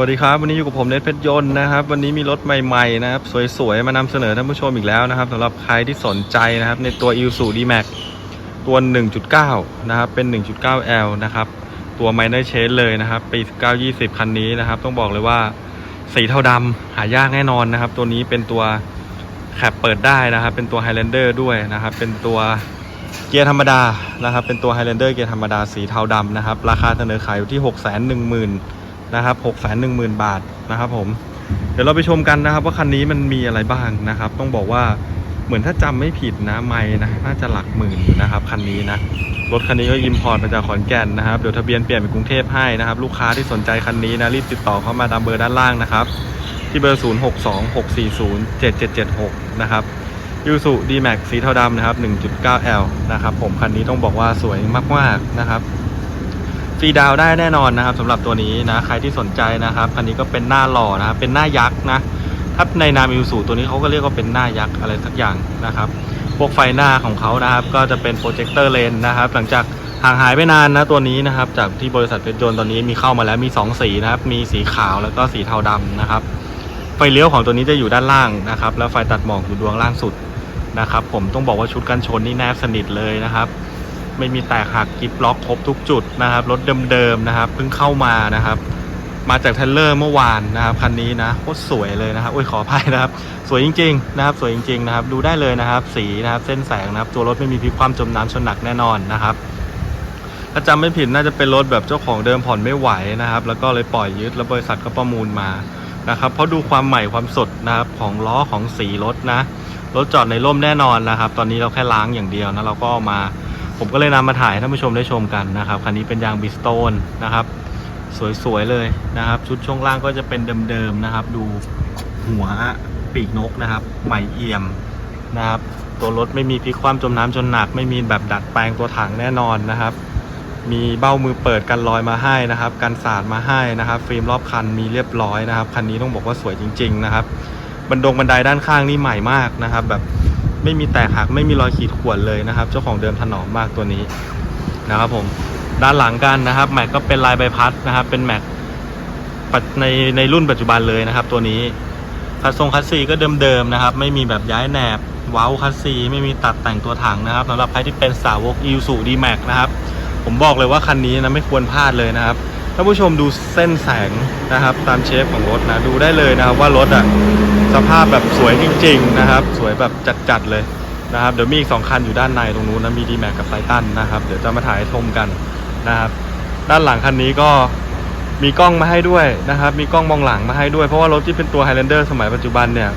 วัสดีครับ วันนี้อยู่กับผมเนทเพชรยนต์นะครับ วันนี้มีรถใหม่ๆนะครับ สวยๆ มานำเสนอท่านผู้ชมอีกแล้วนะครับสำหรับใครที่สนใจนะครับ ในตัว i s u d Max ตัว 1.9 นะครับ เป็น 1.9L นะครับ ตัว Minor Change เลยนะครับ ปี 1920 คันนี้นะครับ ต้องบอกเลยว่าสีเทาดำหายากแน่นอนนะครับ ตัวนี้เป็นตัวแคปเปิดได้นะครับ เป็นตัว Highlander ด้วยนะครับ เป็นตัวเกียร์ธรรมดานะครับ เป็นตัว Highlander เกียร์ธรรมดาสีเทาดำนะครับ ราคาเสนอขายอยู่ที่ 610,000 นะครับ6 1 0 0 0 0บาทนะครับผมเดี๋ยวเราไปชมกันนะครับ ว่าคันนี้มันมีอะไรบ้างนะครับ ต้องบอกว่าเหมือนถ้าจำไม่ผิดนะไม่นะน่าจะหลักหมื่นนะครับคันนี้นะรถคันนี้ก็อิมพอร์ตมาจากขอนแก่นนะครับเดี๋ยวทะเบียนเปลี่ยนเป็นกรุงเทพให้นะครับ ลูกค้าที่สนใจคันนี้นะรีบติดต่อเข้ามาตามเบอร์ด้านล่างนะครับ ที่เบอร์ 0 6 2 6 4 0 7 7 7 6 นะครับยูสุดีแม็กสีเทาดำนะครับ 1.9L นะครับผมคันนี้ต้องบอกว่าสวยมากๆนะครับ ฟรีดาวได้แน่นอนนะครับสำหรับตัวนี้นะใครที่สนใจนะครับคันนี้ก็เป็นหน้าหล่อนะครับเป็นหน้ายักษ์นะถ้าในนามอิวสูตัวนี้เขาก็เรียกว่าเป็นหน้ายักษ์อะไรสักอย่างนะครับพวกไฟหน้าของเขานะครับ ก็จะเป็นโปรเจคเตอร์เลนนะครับหลังจากห่างหายไปนานนะตัวนี้นะครับ จากที่บริษัทเพชรยนต์ตอนนี้มีเข้ามาแล้วมี 2 สีนะครับ มีสีขาวแล้วก็สีเทาดำนะครับ ไฟเลี้ยวของตัวนี้จะอยู่ด้านล่างนะครับ แล้วไฟตัดหมอกอยู่ดวงล่างสุดนะครับ ผมต้องบอกว่าชุดกันชนนี่แนบสนิทเลยนะครับ ไม่มีแตกหักกิฟล็อกครบทุกจุดนะครับ รถเดิมๆนะครับ เพิ่งเข้ามานะครับ มาจากเทเลอร์เมื่อวานนะครับคันนี้นะโคตรสวยเลยนะครับอุ้ยขออภัยนะครับ สวยจริง ๆ นะครับ สวยจริงๆนะครับ ดูได้เลยนะครับ สีนะครับ เส้นแสงนะครับ ตัวรถไม่มีพิความจมน้ำชนหนักแน่นอนนะครับถ้าจำไม่ผิดน่าจะเป็นรถแบบเจ้าของเดิมผ่อนไม่ไหวนะครับ แล้วก็เลยปล่อยยึดแล้วบริษัทก็ประมูลมานะครับเพราะดูความใหม่ความสดนะครับของล้อของสีรถนะรถจอดในร่มแน่นอนนะครับ ตอนนี้เราแค่ล้างอย่างเดียวนะเราก็มา ผมก็เลยนำมาถ่ายให้ท่านผู้ชมได้ชมกันนะครับคันนี้เป็นยางบิสโตนนะครับ สวยๆเลยนะครับ ชุดช่วงล่างก็จะเป็นเดิมๆนะครับ ดูหัวปีกนกนะครับ ใหม่เอี่ยมนะครับ ตัวรถไม่มีพลิกความจมน้ำจนหนัก ไม่มีแบบดัดแปลงตัวถังแน่นอนนะครับ มีเบ้ามือเปิดกันรอยมาให้นะครับ กันสาดมาให้นะครับฟิล์มรอบคันมีเรียบร้อยนะครับคันนี้ต้องบอกว่าสวยจริง ๆ นะครับบันดงบันไดด้านข้างนี่ใหม่มากนะครับ แบบ ไม่มีแตกหักไม่มีรอยขีดข่วนเลยนะครับ เจ้าของเดิมถนอมมากตัวนี้นะครับผมด้านหลังกันนะครับแม็กก็เป็นลายใบพัดนะครับ เป็นแม็กในในรุ่นปัจจุบันเลยนะครับ ตัวนี้คัสทรงคัสซีก็เดิมๆนะครับ ไม่มีแบบย้ายแหนบว้าคัสซีไม่มีตัดแต่งตัวถังนะครับสำหรับใครที่เป็นสาวกอิวสูดีแม็กนะครับ ผมบอกเลยว่าคันนี้นะไม่ควรพลาดเลยนะครับ ท่านผู้ชมดูเส้นแสงนะครับ ตามเชฟของรถนะดูได้เลยนะครับว่ารถอะสภาพแบบสวยจริง ๆ นะครับ สวยแบบจัดๆเลยนะครับ เดี๋ยวมีอีกสองคันอยู่ด้านในตรงนู้นนะมีดีแม็กกับไททันนะครับ เดี๋ยวจะมาถ่ายชมกันนะครับ ด้านหลังคันนี้ก็มีกล้องมาให้ด้วยนะครับ มีกล้องมองหลังมาให้ด้วยเพราะว่ารถที่เป็นตัว Highlander สมัยปัจจุบันเนี่ย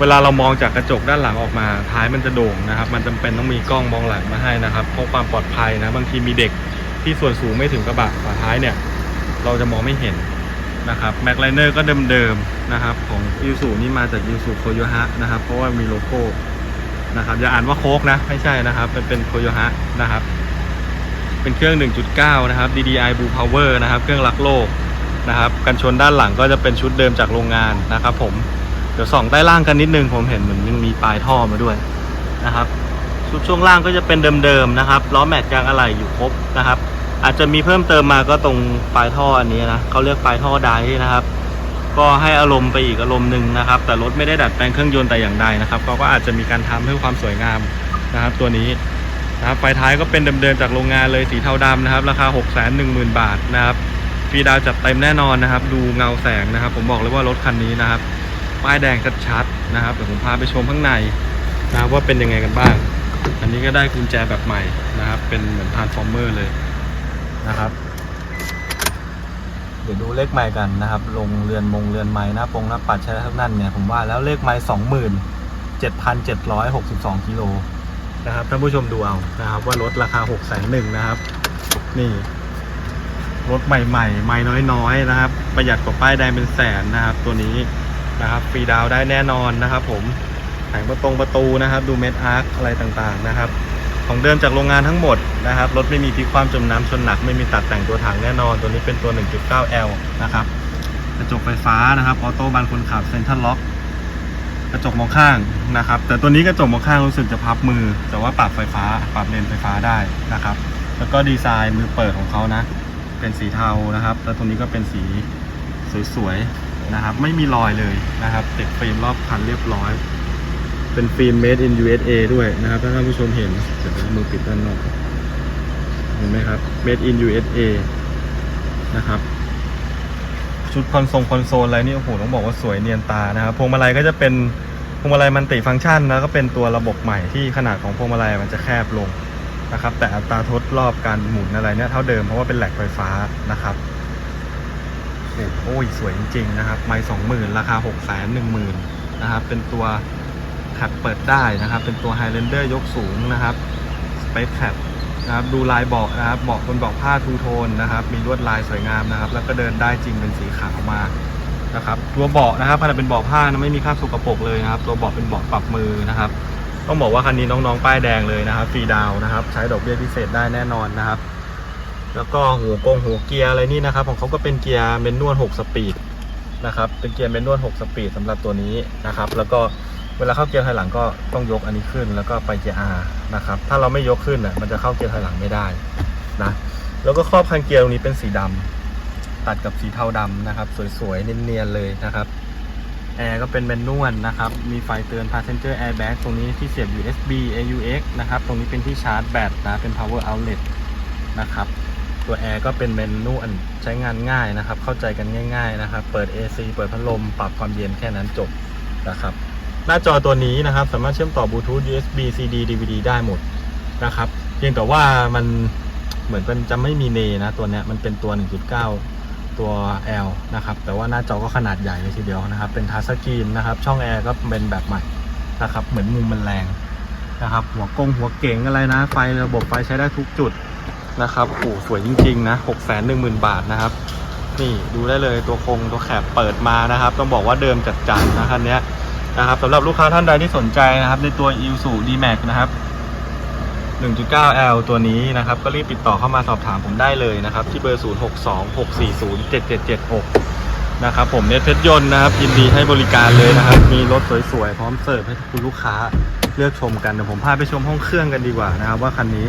เวลาเรามองจากกระจกด้านหลังออกมา ท้ายมันจะโด่งนะครับ มันจำเป็นต้องมีกล้องมองหลังมาให้นะครับเพราะความปลอดภัยนะบางทีมีเด็กที่ส่วนสูงไม่ถึงกระบะฝาท้ายเนี่ย เราจะมองไม่เห็นนะครับแม็กไลเนอร์ก็เดิมๆนะครับของยูสูนี่มาจากยูสูโคโยฮะนะครับเพราะว่ามีโลโก้นะครับอย่าอ่านว่าโคกนะไม่ใช่นะครับมันเป็นโคโยฮะนะครับเป็นเครื่อง 1.9 นะครับ DDI Blue Power นะครับ เครื่องรักโลกนะครับ กันชนด้านหลังก็จะเป็นชุดเดิมจากโรงงานนะครับผม เดี๋ยวส่องใต้ล่างกันนิดนึง ผมเห็นเหมือนยังมีปลายท่อมาด้วยนะครับ ชุดช่วงล่างก็จะเป็นเดิมๆนะครับ ล้อแม็กยางอะไหล่อยู่ครบนะครับ อาจจะมีเพิ่มเติมมาก็ตรงปลายท่ออันนี้นะเขาเรียกปลายท่อไดนะครับ ก็ให้อารมณ์ไปอีกอารมณ์หนึ่งนะครับ แต่รถไม่ได้ดัดแปลงเครื่องยนต์แต่อย่างใดนะครับเขาก็อาจจะมีการทำเพื่อความสวยงามนะครับ ตัวนี้นะครับไฟท้ายก็เป็นเดิมๆจากโรงงานเลยสีเทาดำนะครับราคา 6 1 0 0 0 0 บาทนะครับฟีดาวจัดเต็มแน่นอนนะครับ ดูเงาแสงนะครับ ผมบอกเลยว่ารถคันนี้นะครับป้ายแดงชัดๆนะครับเดี๋ยวผมพาไปชมข้างในนะครับว่าเป็นยังไงกันบ้าง อันนี้ก็ได้กุญแจแบบใหม่นะครับ เป็นเหมือนทานฟอร์เมอร์เลย นะครับ เดี๋ยวดูเลขไม้กันนะครับ ลงเรือนมงเรือนไม้หน้าปงหน้าปัดใช้ทั้งนั้นเนี่ยผมว่าแล้วเลขไม้สองหมื่นเจ็ดพันเจ็ดร้อยหกสิบสองกิโลนะครับท่านผู้ชมดูเอานะครับ ว่ารถราคา6กแสนหนึ่งนะครับ นี่รถใหม่ๆ ไม่น้อยๆ นะครับ ประหยัดกว่าป้ายแดงเป็นแสนนะครับ ตัวนี้นะครับฟรีดาวได้แน่นอนนะครับ ผมแผงประตงประตูนะครับ ดูเม็ดอาร์คอะไรต่างๆนะครับ ของเดิมจากโรงงานทั้งหมดนะครับรถไม่มีพลิกความจมน้ำชนหนัก ไม่มีตัดแต่งตัวถังแน่นอน ตัวนี้เป็นตัว 1.9L นะครับกระจกไฟฟ้านะครับออโต้บานคนขับเซ็นทรัลล็อกกระจกมองข้างนะครับ แต่ตัวนี้กระจกมองข้างรู้สึกจะพับมือ แต่ว่าปรับไฟฟ้าปรับเลนไฟฟ้าได้นะครับ แล้วก็ดีไซน์มือเปิดของเขานะเป็นสีเทานะครับ แล้วตรงนี้ก็เป็นสีสวยๆนะครับ ไม่มีรอยเลยนะครับติดฟิล์มรอบคันเรียบร้อย เป็นฟิล์ม made in USA ด้วยนะครับ ถ้าท่านผู้ชมเห็นเดี๋ยวมือปิดด้านนอก เห็นไหมครับ made in USA นะครับ ชุดคอนโซลคอนโซลอะไรนี่โอ้โหต้องบอกว่าสวยเนียนตานะครับ พวงมาลัยก็จะเป็นพวงมาลัยมันติฟังก์ชันนะก็เป็นตัวระบบใหม่ที่ขนาดของพวงมาลัยมันจะแคบลงนะครับ แต่อัตราทดรอบการหมุนอะไรเนี่ยเท่าเดิมเพราะว่าเป็นแหลกไฟฟ้านะครับโอ้โหสวยจริงๆนะครับ ไม่สองหมื่นราคาหกแสนหนึ่งหมื่นนะครับ เป็นตัว แคปเปิดได้นะครับ เป็นตัวไฮเลนเดอร์ยกสูงนะครับสเปซแคปนะครับดูลายเบาะนะครับเบาะบนเบาะผ้าทูโทนนะครับ มีลวดลายสวยงามนะครับ แล้วก็เดินได้จริงเป็นสีขาวมานะครับ ตัวเบาะนะครับขนาดเป็นเบาะผ้านะไม่มีคราบสกปรกเลยนะครับ ตัวเบาะเป็นเบาะปรับมือนะครับ ต้องบอกว่าคันนี้น้องๆป้ายแดงเลยนะครับฟรีดาวน์นะครับ ใช้ดอกเบี้ยพิเศษได้แน่นอนนะครับ แล้วก็หัวกงหัวเกียร์อะไรนี่นะครับ ของเขาก็เป็นเกียร์เมนนวล6สปีดนะครับ เป็นเกียร์เมนนวล6สปีดสำหรับตัวนี้นะครับ แล้วก็ เวลาเข้าเกียร์ถอยหลังก็ต้องยกอันนี้ขึ้นแล้วก็ไปเกียร์ R นะครับ ถ้าเราไม่ยกขึ้นอะมันจะเข้าเกียร์ถอยหลังไม่ได้นะ แล้วก็ครอบคันเกียร์ตรงนี้เป็นสีดำตัดกับสีเทาดำนะครับ สวยๆ เนียนๆ เลยนะครับ แอร์ก็เป็นแมนนวลนะครับ มีไฟเตือน passenger airbag ตรงนี้ที่เสียบ USB AUX นะครับ ตรงนี้เป็นที่ชาร์จแบตนะ เป็น power outlet นะครับ ตัวแอร์ก็เป็นแมนนวลใช้งานง่ายนะครับ เข้าใจกันง่าย ๆ นะครับ เปิด AC เปิดพัดลม ปรับความเย็นแค่นั้นจบนะครับ หน้าจอตัวนี้นะครับ สามารถเชื่อมต่อบลูทูธ USB CD DVD ได้หมดนะครับเพียงแต่ว่ามันเหมือนเป็นจะไม่มีเนนะตัวเนี้ยมันเป็นตัว 1.9 ตัว L นะครับ แต่ว่าหน้าจอก็ขนาดใหญ่เลยทีเดียวนะครับ เป็นทัชสกรีนนะครับ ช่องแอร์ก็เป็นแบบใหม่นะครับ เหมือนมุมมันแรงนะครับ หัวกงหัวเก๋งอะไรนะ ไฟระบบไฟใช้ได้ทุกจุดนะครับโอ้สวยจริงๆนะ6 1 0 0 0 0 บาทนะครับ นี่ดูได้เลยตัวคงตัวแคบเปิดมานะครับ ต้องบอกว่าเดิมจัดจานนะคันนี้ นะครับสำหรับลูกค้าท่านใดที่สนใจนะครับ ในตัว i s u d m a x นะครับ 1.9L ตัวนี้นะครับ ก็รีบติดต่อเข้ามาสอบถามผมได้เลยนะครับ ที่เบอร์ 0626407776 นะครับ ผมเนตเพชรยนต์นะครับยินดีให้บริการเลยนะครับ มีรถสวยๆ พร้อมเสิร์ฟให้คุณลูกค้าเลือกชมกันเดี๋ยวผมพาไปชมห้องเครื่องกันดีกว่านะครับ ว่าคันนี้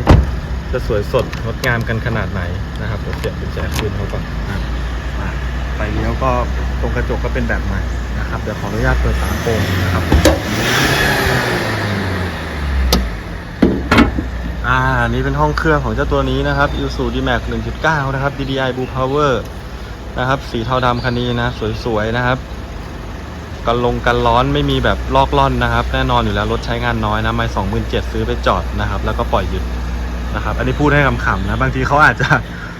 จะสวยสดงดงามกันขนาดไหนนะครับเดี๋ยวเสียบกุญแจคืนเขาก่อนนะไฟเลี้ยวก็ตรงกระจกก็เป็นแบบใหม่ นะครับ เดี๋ยวขออนุญาตเปิดฝาโปร่งนะครับอ่านี้เป็นห้องเครื่องของเจ้าตัวนี้นะครับ i s u d m a x 1.9 นะครับ DDI Blue Power นะครับ สีเทาดำคันนี้นะ สวยๆนะครับกันลงกันร้อนไม่มีแบบลอกล่อนนะครับ แน่นอนอยู่แล้วรถใช้งานน้อยนะไม่สองหมื่นเจ็ดซื้อไปจอดนะครับ แล้วก็ปล่อยหยุดนะครับ อันนี้พูดให้ขำๆนะ บางทีเขาอาจจะ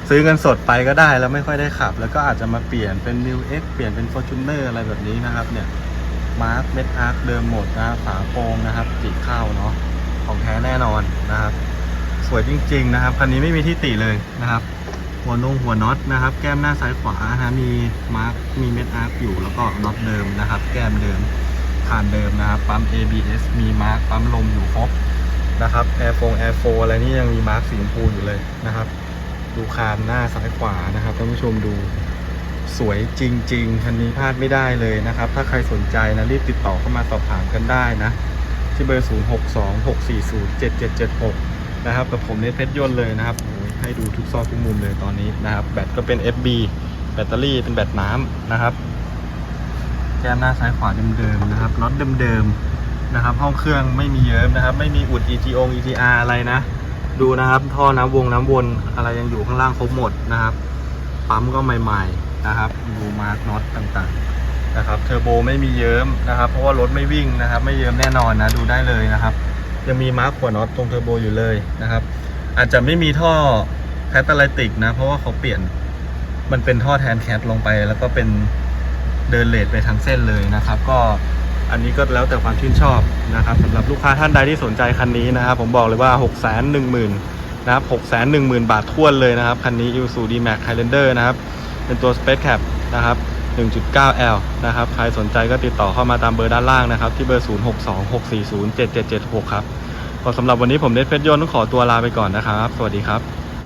ซื้อเงินสดไปก็ได้แล้วไม่ค่อยได้ขับ แล้วก็อาจจะมาเปลี่ยนเป็น New X เปลี่ยนเป็น Fortuner อะไรแบบนี้นะครับเนี่ยมาร์คเม็ดอาร์คเดิมหมดนะครับฝาโปรงนะครับจีบเข้าเนาะของแท้แน่นอนนะครับ สวยจริง ๆ นะครับคันนี้ไม่มีที่ติเลยนะครับ หัวนงหัวน็อตนะครับ แก้มหน้าซ้ายขวานะมีมาร์กมีเม็ดอาร์คอยู่แล้วก็น็อตเดิมนะครับ แก้มเดิมฐานเดิมนะครับปั๊ม ABS มีมาร์กปั๊มลมอยู่ครบนะครับแอร์โฟงแอร์โฟอะไรนี่ยังมีมาร์กสีชมพูอยู่เลยนะครับ ดูคานหน้าซ้ายขวานะครับท่านผู้ชมดูสวยจริง ๆ คันนี้พลาดไม่ได้เลยนะครับ ถ้าใครสนใจนะรีบติดต่อเข้ามาสอบถามกันได้นะ ที่เบอร์ 0626407776 นะครับ กับผมเนทเพชรยนต์เลยนะครับ ให้ดูทุกซอกทุกมุมเลยตอนนี้นะครับ แบตก็เป็น FB แบตเตอรี่เป็นแบตน้ำนะครับ แก้มหน้าซ้ายขวาเดิมๆนะครับน็อตเดิมๆนะครับ ห้องเครื่องไม่มีเยิ้มนะครับ ไม่มีอุด EGO EGR อะไรนะ ดูนะครับ ท่อน้ำวงน้ำวนอะไรยังอยู่ข้างล่างครบหมดนะครับ ปั๊มก็ใหม่ๆนะครับ ดูมาร์กน็อตต่างๆนะครับ เทอร์โบไม่มีเยิ้มนะครับ เพราะว่ารถไม่วิ่งนะครับ ไม่เยิ้มแน่นอนนะ ดูได้เลยนะครับ ยังมีมาร์กหัวน็อตตรงเทอร์โบอยู่เลยนะครับ อาจจะไม่มีท่อแคตตาลิติกนะ เพราะว่าเขาเปลี่ยน มันเป็นท่อแทนแคทลงไป แล้วก็เป็นเดินเลทไปทางเส้นเลยนะครับ ก็ อันนี้ก็แล้วแต่ความชื่นชอบนะครับสำหรับลูกค้าท่านใดที่สนใจคันนี้นะครับผมบอกเลยว่า 6 1 0 0 0 0นะครับ6 1 0 0 0 0 บาททวนเลยนะครับ คันนี้ Isuzu D-Max Highlander นะครับ เป็นตัว Space Cap นะครับ 1.9L นะครับ ใครสนใจก็ติดต่อเข้ามาตามเบอร์ด้านล่างนะครับ ที่เบอร์ 0626407776 ครับก็สำหรับวันนี้ผมเนทเพชรยนต์ต้องขอตัวลาไปก่อนนะครับ สวัสดีครับ